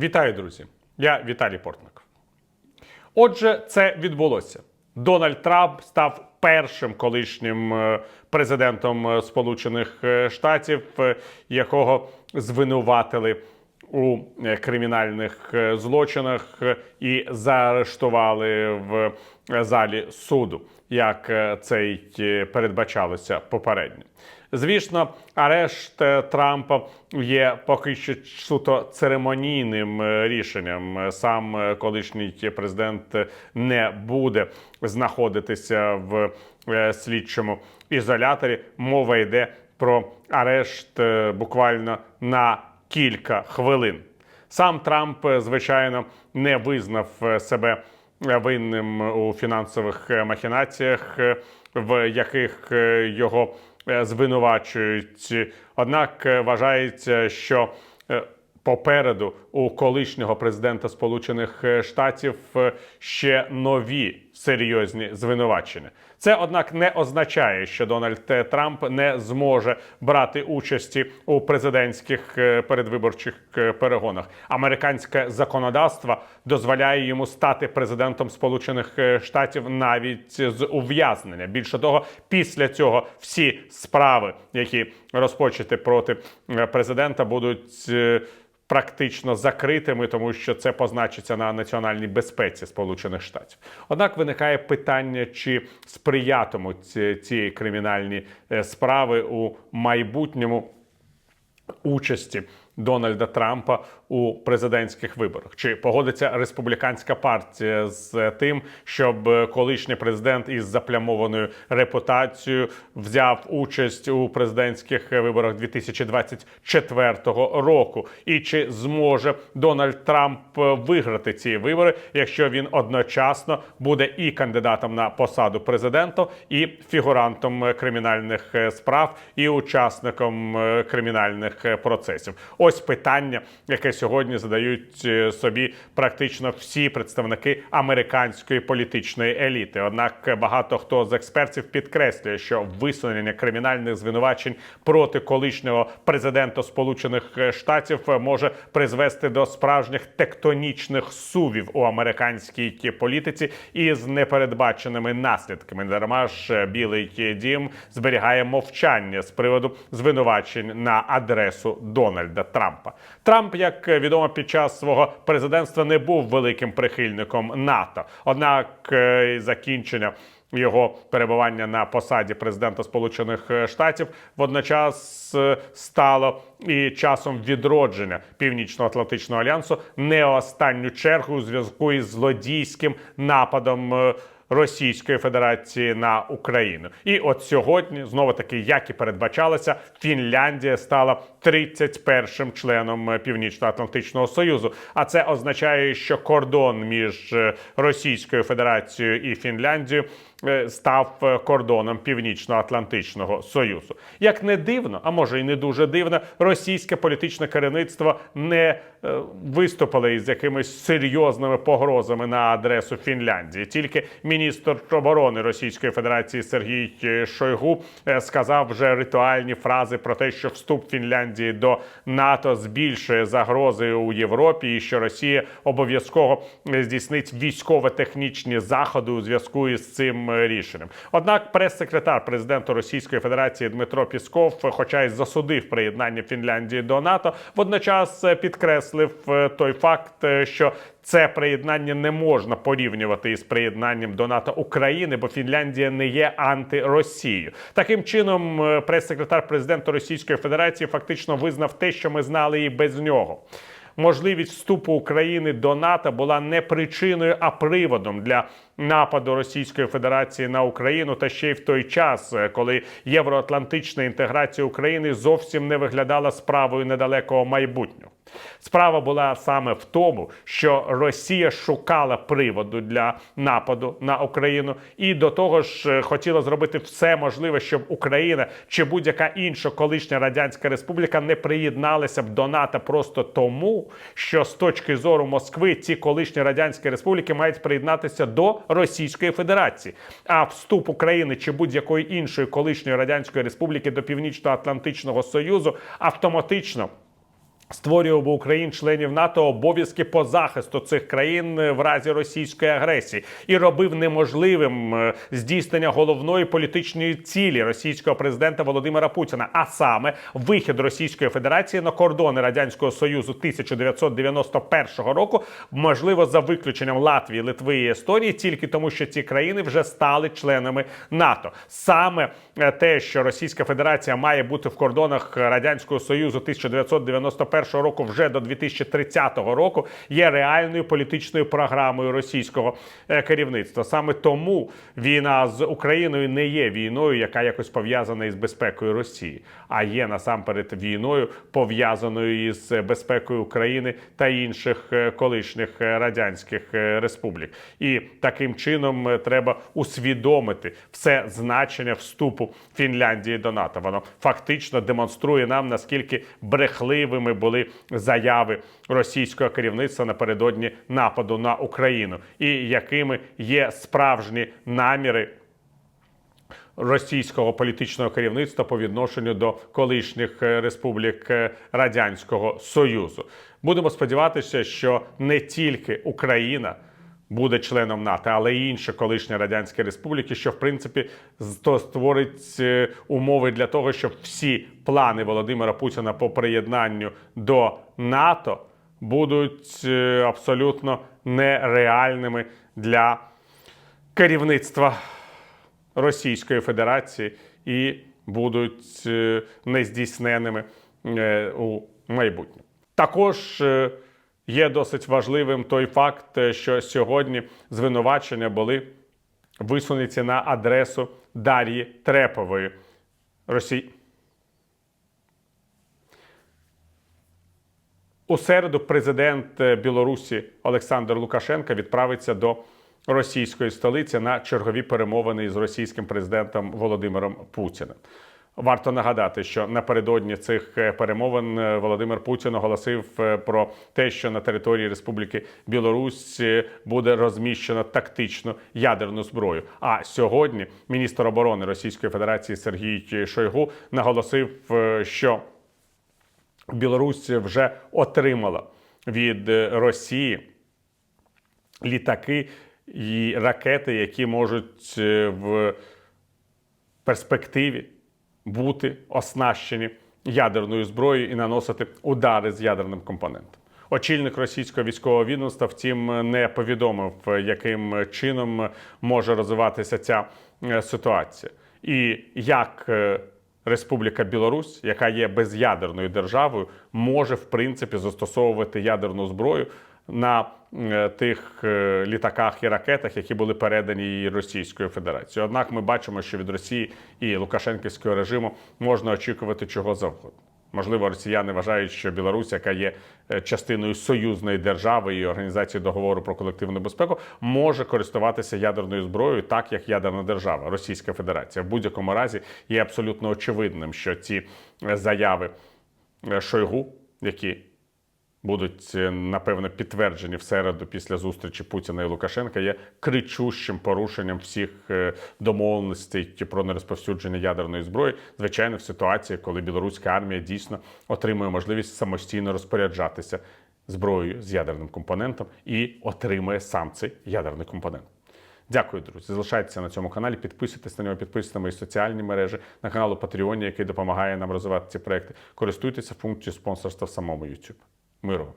Вітаю, друзі! Я Віталій Портник. Отже, це відбулося. Дональд Трамп став першим колишнім е, президентом е, Сполучених е, Штатів, якого звинуватили у кримінальних злочинах і заарештували в залі суду, як це й передбачалося попередньо. Звісно, арешт е, Трампа є поки що суто церемонійним е, рішенням. Сам е, колишній президент не буде знаходитися в слідчому ізоляторі. Мова йде про арешт буквально на кілька хвилин. Сам Трамп, звичайно, не визнав себе винним у фінансових махінаціях, в яких його звинувачують. Однак е, вважається, що е, попереду у колишнього президента Сполучених е, Штатів е, ще нові серйозні звинувачення. Це, однак, не означає, що Дональд Трамп не зможе брати участі у президентських е, передвиборчих е, перегонах. Американське законодавство дозволяє йому стати президентом Сполучених е, Штатів навіть з ув'язнення. Більше того, після цього всі справи, які розпочаті проти президента, будуть. Практично закритими, тому що це позначиться на національній безпеці Сполучених Штатів. Однак виникає питання, чи сприятимуть ці кримінальні е, справи у майбутньому участі Дональда Трампа у президентських виборах. Чи погодиться республіканська партія з тим, щоб колишній президент із заплямованою репутацією взяв участь у президентських виборах 2024 року? І чи зможе Дональд Трамп виграти ці вибори, якщо він одночасно буде і кандидатом на посаду президента, і фігурантом кримінальних справ, і учасником кримінальних процесів? Ось питання, яке сьогодні задають е, собі практично всі представники американської політичної еліти. Однак багато хто з експертів підкреслює, що висунення кримінальних звинувачень проти колишнього президента Сполучених Штатів може призвести до справжніх тектонічних сувів у американській політиці із непередбаченими наслідками. Дарма ж Білий Дім зберігає мовчання з приводу звинувачень на адресу Дональда Трампа. Трамп, як відомо, під час свого президентства не був великим прихильником НАТО. Однак е, закінчення. Його перебування на посаді президента Сполучених Штатів водночас е, стало і часом відродження Північно-Атлантичного альянсу не останню чергу у зв'язку із злодійським нападом. Російської Федерації на Україну, і от сьогодні знову таки, як і передбачалося, Фінляндія стала 31-м членом е, Північно-Атлантичного Союзу. А це означає, що кордон між е, Російською Федерацією і Фінляндією е, став кордоном Північно-Атлантичного Союзу. Як не дивно, а може і не дуже дивно, російське політичне керівництво не виступило із якимись серйозними погрозами на адресу Фінляндії. Тільки міністр оборони Російської Федерації Сергій е, Шойгу е, сказав вже ритуальні фрази про те, що вступ Фінляндії до НАТО збільшує загрози у Європі, і що Росія обов'язково е, здійснить військово-технічні заходи у зв'язку із цим рішенням. Однак, прес-секретар президента Російської Федерації Дмитро Пісков, хоча й засудив приєднання Фінляндії до НАТО, водночас підкреслив той факт, що це приєднання не можна порівнювати із приєднанням до НАТО України, бо Фінляндія не є антиросією. Таким чином, е, прес-секретар президента Російської Федерації фактично визнав те, що ми знали і без нього. Можливість вступу України до НАТО була не причиною, а приводом для нападу Російської Федерації на Україну, та ще й в той час, е, коли євроатлантична інтеграція України зовсім не виглядала справою недалекого майбутнього. Справа була саме в тому, що Росія шукала приводу для нападу на Україну, і до того ж е, хотіла зробити все можливе, щоб Україна чи будь-яка інша колишня радянська республіка не приєдналася б до НАТО просто тому, що з точки зору Москви ці колишні радянські республіки мають приєднатися до Російської Федерації. А вступ України чи будь-якої іншої колишньої радянської республіки до Північно-Атлантичного Союзу автоматично Створював в Україні членів НАТО обов'язки по захисту цих країн е, в разі російської агресії і робив неможливим е, здійснення головної політичної цілі російського президента Володимира Путіна, а саме вихід Російської Федерації на кордони радянського союзу 1991 року, можливо, за виключенням Латвії, Литви і Естонії, тільки тому, що ці країни вже стали членами НАТО. Саме е, те, що Російська Федерація має бути в кордонах радянського союзу 1991 року вже до 2030 року, є реальною політичною програмою російського е, керівництва. Саме тому війна з Україною не є війною, яка якось пов'язана із безпекою Росії, а є насамперед війною пов'язаною із безпекою України та інших е, колишніх е, радянських республік. І таким чином треба усвідомити все значення вступу Фінляндії до НАТО. Воно фактично демонструє нам наскільки брехливими були заяви російського керівництва напередодні нападу на Україну, і якими є справжні наміри російського політичного керівництва по відношенню до колишніх е, республік е, Радянського Союзу. Будемо сподіватися, що не тільки Україна. Буде членом НАТО, але й інші колишні радянські республіки, що в принципі то створить е, умови для того, щоб всі плани Володимира Путіна по приєднанню до НАТО будуть е, абсолютно нереальними для керівництва Російської Федерації і будуть е, нездійсненними е, у майбутньому. Також є досить важливим той факт, е, що сьогодні звинувачення були висунуті на адресу Дар'ї Трепової. Росії. У середу президент е, Білорусі Олександр Лукашенко відправиться до російської столиці на чергові перемовини із російським президентом Володимиром Путіним. Варто нагадати, що напередодні цих е, перемовин е, Володимир Путін оголосив е, про те, що на території Республіки Білорусь буде розміщено тактичну ядерну зброю. А сьогодні міністр оборони Російської Федерації Сергій Шойгу наголосив, що Білорусь вже отримала від Росії літаки і ракети, які можуть в перспективі бути оснащені ядерною зброєю і наносити удари з ядерним компонентом. Очільник російського військового відомства, втім, не повідомив, яким чином може розвиватися ця е, ситуація, і як е, Республіка Білорусь, яка є безядерною державою, може в принципі застосовувати ядерну зброю на е, тих е, літаках і ракетах, які були передані Російською Федерацією. Однак ми бачимо, що від Росії і Лукашенківського режиму можна очікувати чого завгодно. Можливо, росіяни вважають, що Білорусь, яка є е, частиною союзної держави і організації договору про колективну безпеку, може користуватися ядерною зброєю, так як ядерна держава, Російська Федерація. В будь-якому разі є абсолютно очевидним, що ці заяви Шойгу, які будуть е, напевно підтверджені в середу після зустрічі Путіна і Лукашенка, є кричущим порушенням всіх е, домовленостей про нерозповсюдження ядерної зброї. Звичайно, в ситуації, коли білоруська армія дійсно отримує можливість самостійно розпоряджатися зброєю з ядерним компонентом і отримує сам цей ядерний компонент. Дякую, друзі. Залишайтеся на цьому каналі, підписуйтесь на нього, підписуйтесь на мої соціальні мережі, на канал у Patreon, який допомагає нам розвивати ці проекти. Користуйтеся функцією спонсорства в самому YouTube. Миру!